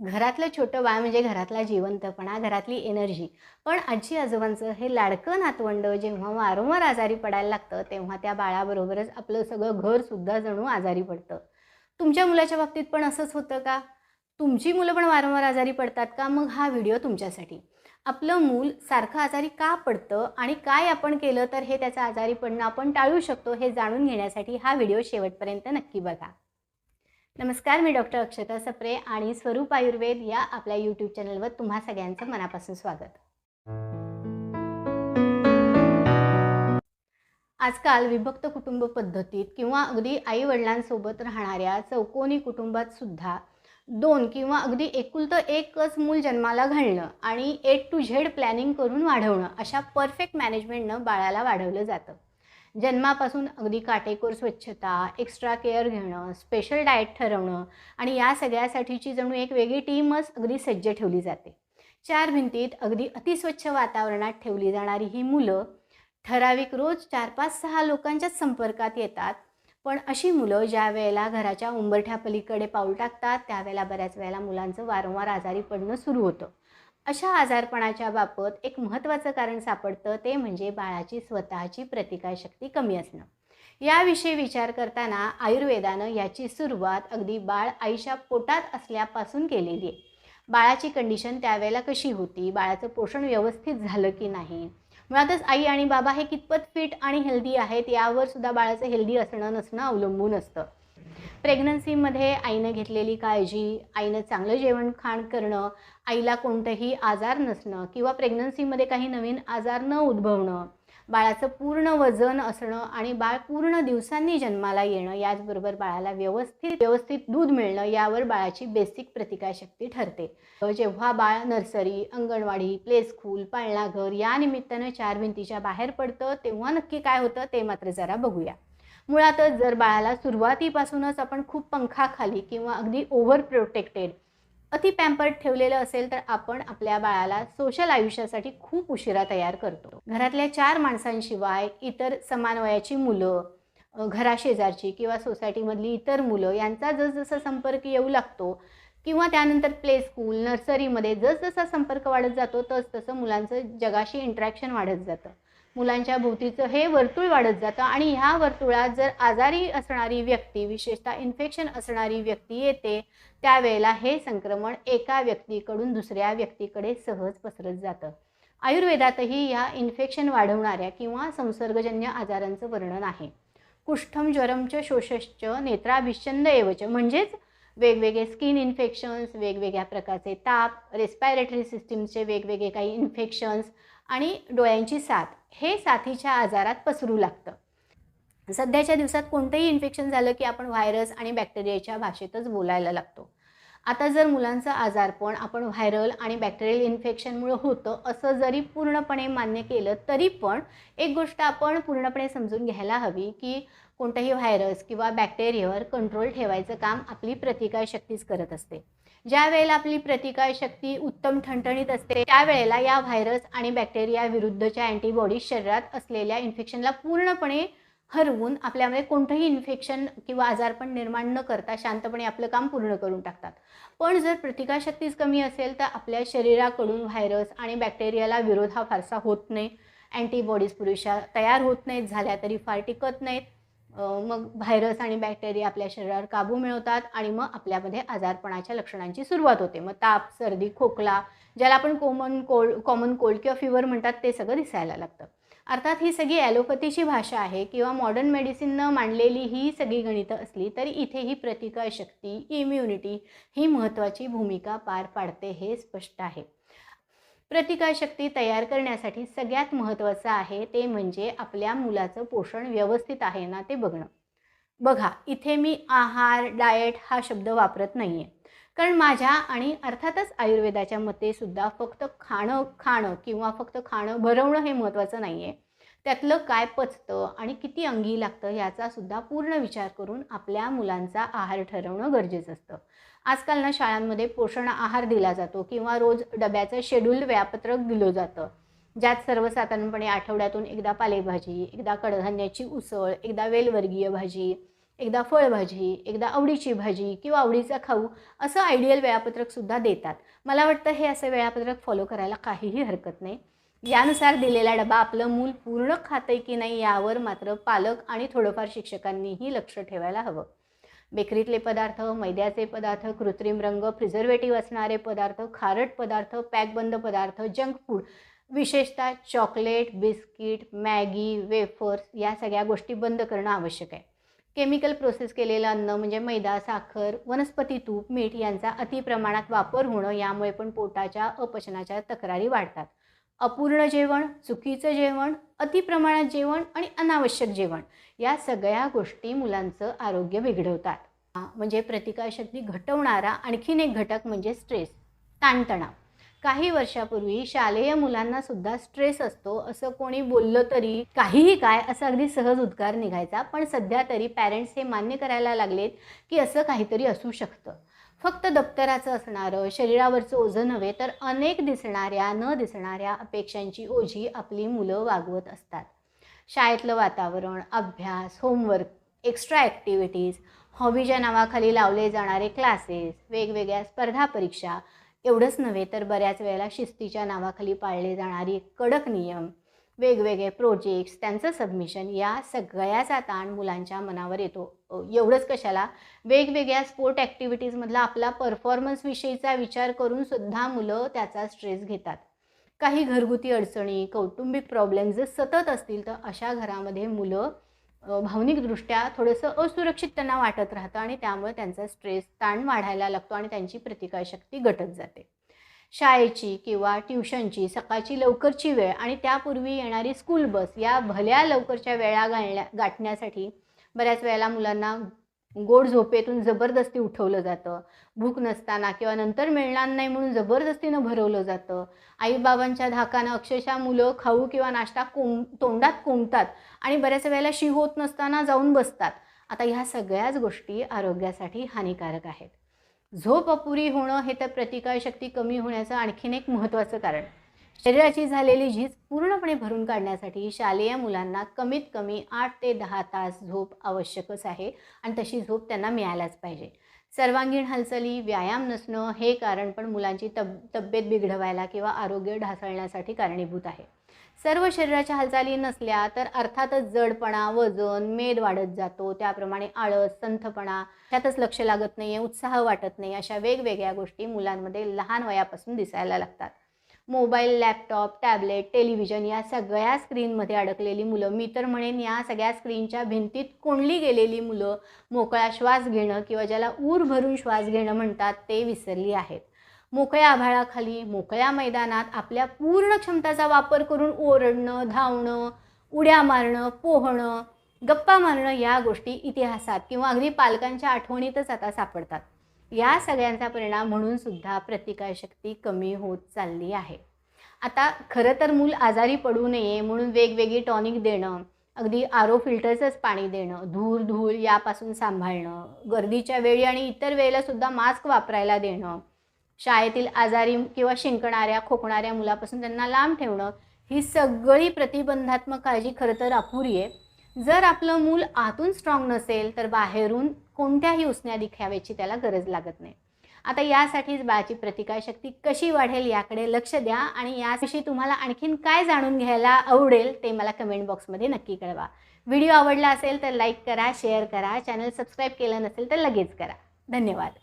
घरातलं छोटं बाळ म्हणजे घरातला जिवंतपणा घरातली एनर्जी पण आजी आजोबांचं हे लाडकं नातवंडं जेव्हा वारंवार आजारी पडायला लागतं तेव्हा त्या बाळाबरोबरच आपलं सगळं घरसुद्धा जणू आजारी पडतं. तुमच्या मुलाच्या बाबतीत पण असंच होतं का? तुमची मुलं पण वारंवार आजारी पडतात का? मग हा व्हिडिओ तुमच्यासाठी. आपलं मूल सारखं आजारी का पडतं आणि काय आपण केलं तर हे त्याचं आजारी पडणं आपण टाळू शकतो हे जाणून घेण्यासाठी हा व्हिडिओ शेवटपर्यंत नक्की बघा. नमस्कार मी डॉक्टर अक्षता सप्रे आणि स्वरूप आयुर्वेद या आपल्या यूट्यूब चॅनलवर तुम्हा सगळ्यांचं मनापासून स्वागत. आजकाल विभक्त कुटुंब पद्धतीत किंवा अगदी आई वडिलांसोबत राहणाऱ्या चौकोनी कुटुंबात सुद्धा दोन किंवा अगदी एकुलतं एकच मूल जन्माला घालणं आणि ए टू झेड प्लॅनिंग करून वाढवणं अशा परफेक्ट मॅनेजमेंटनं बाळाला वाढवलं जातं. जन्मापासून अगदी काटेकोर स्वच्छता एक्स्ट्रा केअर घेणं स्पेशल डाएट ठरवणं आणि या सगळ्यासाठीची जणू एक वेगळी टीमच अगदी सज्ज ठेवली जाते. चार भिंतीत अगदी अतिस्वच्छ वातावरणात ठेवली जाणारी ही मुलं ठराविक रोज चार पाच सहा लोकांच्याच संपर्कात येतात. पण अशी मुलं ज्या वेळेला घराच्या उंबरठ्यापलीकडे पाऊल टाकतात त्यावेळेला बऱ्याच वेळेला मुलांचं वारंवार आजारी पडणं सुरू होतं. अशा आजारपणाच्या बाबत एक महत्त्वाचं कारण सापडतं ते म्हणजे बाळाची स्वतःची प्रतिकारशक्ती कमी असणं. याविषयी विचार करताना आयुर्वेदानं याची सुरुवात अगदी बाळ आईच्या पोटात असल्यापासून केलेली आहे. बाळाची कंडिशन त्यावेळेला कशी होती? बाळाचं पोषण व्यवस्थित झालं की नाही? मुळातच आई आणि बाबा हे कितपत फिट आणि हेल्दी आहेत यावर सुद्धा बाळाचं हेल्दी असणं नसणं अवलंबून असतं. प्रेग्नन्सीमध्ये आईनं घेतलेली काळजी आईनं चांगलं जेवण खाण करणं आईला कोणतंही आजार नसणं किंवा प्रेग्नन्सीमध्ये काही नवीन आजार न उद्भवणं बाळाचं पूर्ण वजन असणं आणि बाळ पूर्ण दिवसांनी जन्माला येणं याचबरोबर बाळाला व्यवस्थित व्यवस्थित दूध मिळणं यावर बाळाची बेसिक प्रतिकारशक्ती ठरते. जेव्हा बाळ नर्सरी अंगणवाडी प्ले स्कूल पाळणाघर या निमित्तानं चार भिंतीच्या बाहेर पडतं तेव्हा नक्की काय होतं ते मात्र जरा बघूया. मुळातच जर बाळाला सुरुवातीपासूनच आपण खूप पंखाखाली किंवा अगदी ओव्हर प्रोटेक्टेड अति पॅम्पर्ड ठेवलेलं असेल तर आपण आपल्या बाळाला सोशल आयुष्यासाठी खूप उशिरा तयार करतो. घरातल्या चार माणसांशिवाय इतर समान वयाची मुलं घराशेजारची किंवा सोसायटीमधली इतर मुलं यांचा जसजसा संपर्क येऊ लागतो किंवा त्यानंतर प्ले स्कूल नर्सरीमध्ये जसजसा संपर्क वाढत जातो तसतसं मुलांचं जगाशी इंट्रॅक्शन वाढत जातं. मुलांच्या भोवतीचं हे वर्तुळ वाढत जातं आणि ह्या वर्तुळात जर आजारी असणारी व्यक्ती विशेषतः इन्फेक्शन असणारी व्यक्ती येते त्यावेळेला हे संक्रमण एका व्यक्तीकडून दुसऱ्या व्यक्तीकडे सहज पसरत जातं. आयुर्वेदातही या इन्फेक्शन वाढवणाऱ्या किंवा संसर्गजन्य आजारांचं वर्णन आहे. कुष्ठम ज्वरमच शोषश्च नेत्राभिश्चंद एवच म्हणजेच वेगवेगळे स्किन इन्फेक्शन्स वेगवेगळ्या प्रकारचे ताप रेस्पायरेटरी सिस्टीमचे वेगवेगळे काही इन्फेक्शन्स आणि डोळ्यांची साथ. हे साथीच्या आजारात पसरू लागतं. सध्याच्या दिवसात कोणतंही इन्फेक्शन झालं की आपण व्हायरस आणि बॅक्टेरियाच्या भाषेतच बोलायला लागतो. आता जर मुलांचं आजारपण आपण व्हायरल आणि बॅक्टेरियल इन्फेक्शनमुळं होतं असं जरी पूर्णपणे मान्य केलं तरी पण एक गोष्ट आपण पूर्णपणे समजून घ्यायला हवी की कोणताही व्हायरस किंवा बॅक्टेरियावर कंट्रोल ठेवायचं काम आपली प्रतिकारशक्तीच करत असते. ज्या वेळेला आपली प्रतिकारशक्ती उत्तम ठणठणीत असते त्यावेळेला या व्हायरस आणि बॅक्टेरिया विरुद्धच्या अँटीबॉडीज शरीरात असलेल्या इन्फेक्शनला पूर्णपणे हरवून आपल्यामध्ये कोणतंही इन्फेक्शन किंवा आजारपण निर्माण न करता शांतपणे आपलं काम पूर्ण करून टाकतात. पण जर प्रतिकारशक्तीच कमी असेल तर आपल्या शरीराकडून व्हायरस आणि बॅक्टेरियाला विरोध हा फारसा होत नाही. अँटीबॉडीज पुरेशा तयार होत नाहीत झाल्या तरी फार टिकत नाहीत. मग व्हायरस आणि बॅक्टेरिया आपल्या शरीरावर काबू मिळवतात आणि मग आपल्यामध्ये आजारपणाच्या लक्षणांची सुरुवात होते. मग ताप सर्दी खोकला ज्याला आपण कॉमन कोल्ड कॉमन कोल्ड किंवा फिवर म्हणतात ते सगळं दिसायला लागतं. अर्थात ही सगळी ॲलोपॅथीची भाषा आहे किंवा मॉडर्न मेडिसिननं मांडलेली ही सगळी गणितं असली तरी इथे ही प्रतिकारशक्ती इम्युनिटी ही महत्त्वाची भूमिका पार पाडते हे स्पष्ट आहे. प्रतिकारशक्ती तयार करण्यासाठी सगळ्यात महत्त्वाचं आहे ते म्हणजे आपल्या मुलाचं पोषण व्यवस्थित आहे ना ते बघणं. बघा इथे मी आहार डाएट हा शब्द वापरत नाही आहे कारण माझ्या आणि अर्थातच आयुर्वेदाच्या मते सुद्धा फक्त खाणं खाणं किंवा फक्त खाणं भरवणं हे महत्त्वाचं नाही आहे त्यातलं काय पचतं आणि किती अंगी लागतं याचा सुद्धा पूर्ण विचार करून आपल्या मुलांचा आहार ठरवणं गरजेचं असतं. आजकाल ना शाळांमध्ये पोषण आहार दिला जातो किंवा रोज डब्याचं शेड्यूल वेळापत्रक दिलं जातं. ज्यात सर्वसाधारणपणे आठवड्यातून एकदा पालेभाजी एकदा कडधान्याची उसळ एकदा वेलवर्गीय भाजी एकदा फळभाजी एकदा आवडीची भाजी किंवा आवडीचा खाऊ असं आयडियल वेळापत्रकसुद्धा देतात. मला वाटतं हे असं वेळापत्रक फॉलो करायला काहीही हरकत नाही. यानुसार दिलेला डबा आपलं मूल पूर्ण खातंय की नाही यावर मात्र पालक आणि थोडंफार शिक्षकांनीही लक्ष ठेवायला हवं. बेकरीतले पदार्थ मैद्याचे पदार्थ कृत्रिम रंग प्रिझर्वेटिव्ह असणारे पदार्थ खारट पदार्थ पॅकबंद पदार्थ जंक फूड विशेषतः चॉकलेट बिस्किट मॅगी वेफर्स या सगळ्या गोष्टी बंद करणं आवश्यक आहे. केमिकल प्रोसेस केलेलं अन्न म्हणजे मैदा साखर वनस्पती तूप मीठ यांचा अतिप्रमाणात वापर होणं यामुळे पण पोटाच्या अपचनाच्या तक्रारी वाढतात. अपूर्ण जेवण चुकीचं जेवण अतिप्रमाणात जेवण आणि अनावश्यक जेवण या सगळ्या गोष्टी मुलांचं आरोग्य बिघडवतात. हा, म्हणजे प्रतिकारशक्ती घटवणारा आणखीन एक घटक म्हणजे स्ट्रेस ताणतणाव. काही वर्षापूर्वी शालेय मुलांना सुद्धा स्ट्रेस असतो असं कोणी बोललं तरी काहीही काय असं अगदी सहज उद्गार निघायचा पण सध्या तरी पॅरेंट्स हे मान्य करायला लागलेत की असं काहीतरी असू शकतं. फक्त दप्तराचं असणारं शरीरावरचं ओझं नव्हे तर अनेक दिसणाऱ्या न दिसणाऱ्या अपेक्षांची ओझी आपली मुलं वागवत असतात. शाळेतलं वातावरण अभ्यास होमवर्क एक्स्ट्रा ॲक्टिव्हिटीज हॉबीच्या नावाखाली लावले जाणारे क्लासेस वेगवेगळ्या स्पर्धा परीक्षा एवढंच नव्हे तर बऱ्याच वेळेला शिस्तीच्या नावाखाली पाळले जाणारी कडक नियम वेगवेगळे प्रोजेक्ट्स त्यांचं सबमिशन या सगळ्याचा ताण मुलांच्या मनावर येतो. एवढंच कशाला? वेगवेगळ्या स्पोर्ट ॲक्टिव्हिटीजमधला आपला परफॉर्मन्सविषयीचा विचार करून सुद्धा मुलं त्याचा स्ट्रेस घेतात. काही घरगुती अडचणी कौटुंबिक प्रॉब्लेम्स जर सतत असतील तर अशा घरामध्ये मुलं भावनिकदृष्ट्या थोडंसं असुरक्षित त्यांना वाटत राहतं आणि त्यामुळे त्यांचा स्ट्रेस ताण वाढायला लागतो आणि त्यांची प्रतिकारशक्ती घटत जाते. शाळेची किंवा ट्युशनची सकाळची लवकरची वेळ आणि त्यापूर्वी येणारी स्कूल बस या भल्या लवकरच्या वेळा गाळण्या गाठण्यासाठी बऱ्याच वेळेला मुलांना गोड झोपेतून जबरदस्ती उठवलं जातं. भूक नसताना किंवा नंतर मिळणार नाही म्हणून जबरदस्तीनं भरवलं जातं. आईबाबांच्या धाकानं अक्षरशः मुलं खाऊ किंवा नाश्ता कोंब तोंडात कोंबतात आणि बऱ्याच वेळेला शी होत नसताना जाऊन बसतात. आता ह्या सगळ्याच गोष्टी आरोग्यासाठी हानिकारक आहेत. झोप अपुरी होणं हे तर प्रतिकारशक्ती कमी होण्याचं आणखीन एक महत्त्वाचं कारण. शरीराची झालेली झीज पूर्णपणे भरून काढण्यासाठी शालेय मुलांना कमीत कमी आठ ते दहा तास झोप आवश्यकच आहे आणि तशी झोप त्यांना मिळायलाच पाहिजे. सर्वांगीण हालचाली व्यायाम नसणं हे कारण पण मुलांची तब तब्येत बिघडवायला किंवा आरोग्य ढासळण्यासाठी कारणीभूत आहे. सर्व शरीराच्या हालचाली नसल्या तर अर्थातच जडपणा वजन मेद वाढत जातो. त्याप्रमाणे आळस संथपणा त्यातच लक्ष लागत नाही आहे उत्साह वाटत नाही अशा वेगवेगळ्या गोष्टी मुलांमध्ये लहान वयापासून दिसायला लागतात. मोबाईल लॅपटॉप टॅबलेट टेलिव्हिजन या सगळ्या स्क्रीनमध्ये अडकलेली मुलं मी तर म्हणेन या सगळ्या स्क्रीनच्या भिंतीत कोंडली गेलेली मुलं मोकळा श्वास घेणं किंवा ज्याला ऊर भरून श्वास घेणं म्हणतात ते विसरली आहेत. मोकळ्या आभाळाखाली मोकळ्या मैदानात आपल्या पूर्ण क्षमताचा वापर करून ओरडणं धावणं उड्या मारणं पोहणं गप्पा मारणं या गोष्टी इतिहासात किंवा अगदी पालकांच्या आठवणीतच आता सापडतात. या सगळ्यांचा परिणाम म्हणून सुद्धा प्रतिकारशक्ती कमी होत चालली आहे. आता खरं तर मूल आजारी पडू नये म्हणून वेगवेगळी टॉनिक देणं अगदी आरो फिल्टरचंच पाणी देणं धूळ धूळ यापासून सांभाळणं गर्दीच्या वेळी आणि इतर वेळेला सुद्धा मास्क वापरायला देणं शाळेतील आजारी किंवा शिंकणाऱ्या खोकणाऱ्या मुलापासून त्यांना लांब ठेवणं ही सगळी प्रतिबंधात्मक काळजी खरं तर अपुरी आहे. जर आपलं मूल आतून स्ट्रॉंग नसेल तर बाहेरून कोणत्याही उसण्या दिखाव्याची त्याला गरज लागत नाही. आता यासाठीच बाळाची प्रतिकारशक्ती कशी वाढेल याकडे लक्ष द्या आणि याविषयी तुम्हाला आणखीन काय जाणून घ्यायला आवडेल ते मला कमेंट बॉक्समध्ये नक्की कळवा. व्हिडिओ आवडला असेल तर लाईक करा शेअर करा. चॅनल सबस्क्राईब केलं नसेल तर लगेच करा. धन्यवाद.